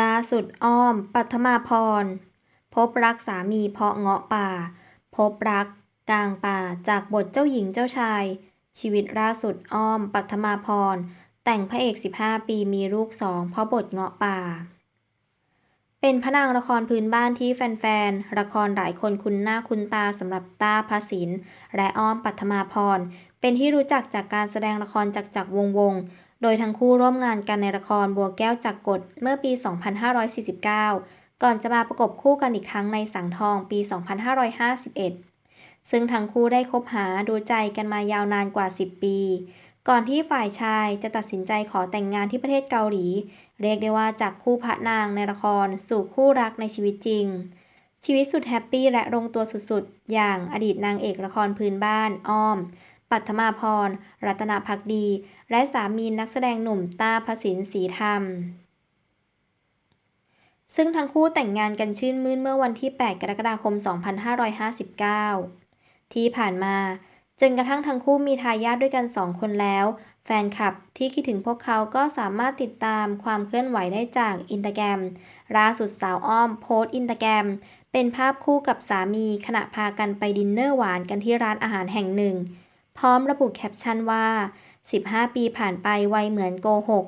ล่าสุดอ้อม ปัทมาพร พบรักสามีเพราะเงาะป่า พบรักกลางป่าจากบทเจ้าหญิงเจ้าชาย ชีวิตล่าสุดอ้อม ปัทมาพร แต่งพระเอก 15 ปีมีลูกสองเพราะบทเงาะป่า เป็นพระนางละครพื้นบ้านที่แฟนๆ ละครหลายคนคุ้นหน้าคุ้นตาสำหรับต้าภาสินและอ้อมปัทมาพร เป็นที่รู้จักจากการแสดงละครจักจักวงวง โดยทั้งคู่ร่วมงานกันในละครบัวแก้วจักกฎเมื่อปี 2549 ก่อนจะมาประกบคู่กันอีกครั้งในสังทองปี 2551 ซึ่งทั้งคู่ได้คบหาดูใจกันมายาวนานกว่า 10 ปี ก่อนที่ฝ่ายชายจะตัดสินใจขอแต่งงานที่ประเทศเกาหลี เรียกได้ว่าจากคู่พระนางในละครสู่คู่รักในชีวิตจริงชีวิตสุดแฮปปี้และลงตัวสุดๆ อย่างอดีตนางเอกละครพื้นบ้านอ้อม ปัทมาพร รัตนาพักดี และสามีนักแสดงหนุ่มตาพสินศรีธรรม ซึ่งทั้งคู่แต่งงานกันชื่นมื่นเมื่อวันที่ 8 กรกฎาคม 2559 ที่ผ่านมา จนกระทั่งทั้งคู่มีทายาทด้วยกันสองคนแล้ว แฟนคลับที่คิดถึงพวกเขาก็สามารถติดตามความเคลื่อนไหวได้จากอินตาแกรมล่าสุดสาวอ้อม โพสต์อินตาแกรมเป็นภาพคู่กับสามีขณะพากันไปดินเนอร์หวานกันที่ร้านอาหารแห่งหนึ่ง พร้อมระบุแคปชั่นว่า 15 ปีผ่านไปไวเหมือนโกหก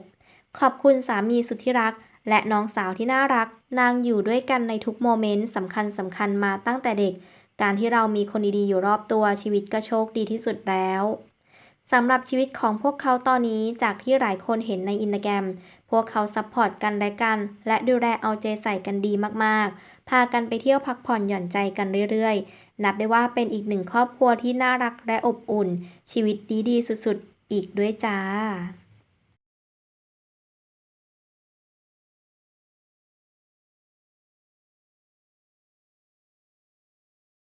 ขอบคุณสามีสุดที่รัก และน้องสาวที่น่ารัก นางอยู่ด้วยกันในทุกโมเมนต์สำคัญสำคัญมาตั้งแต่เด็ก การที่เรามีคนดีๆอยู่รอบตัวชีวิตก็โชคดีที่สุดแล้ว สำหรับชีวิตของพวกเขาตอนนี้จากที่หลายคนเห็นในอินสตาแกรม พวกเขาซัพพอร์ตกันและกัน และดูแลเอาใจใส่กันดีมากๆ พากันไปเที่ยวพักผ่อนหย่อนใจกันเรื่อยๆ นับได้ว่าเป็นอีกหนึ่งครอบครัวที่น่ารักและอบอุ่น ชีวิตดีๆ สุดๆ อีกด้วยจ้า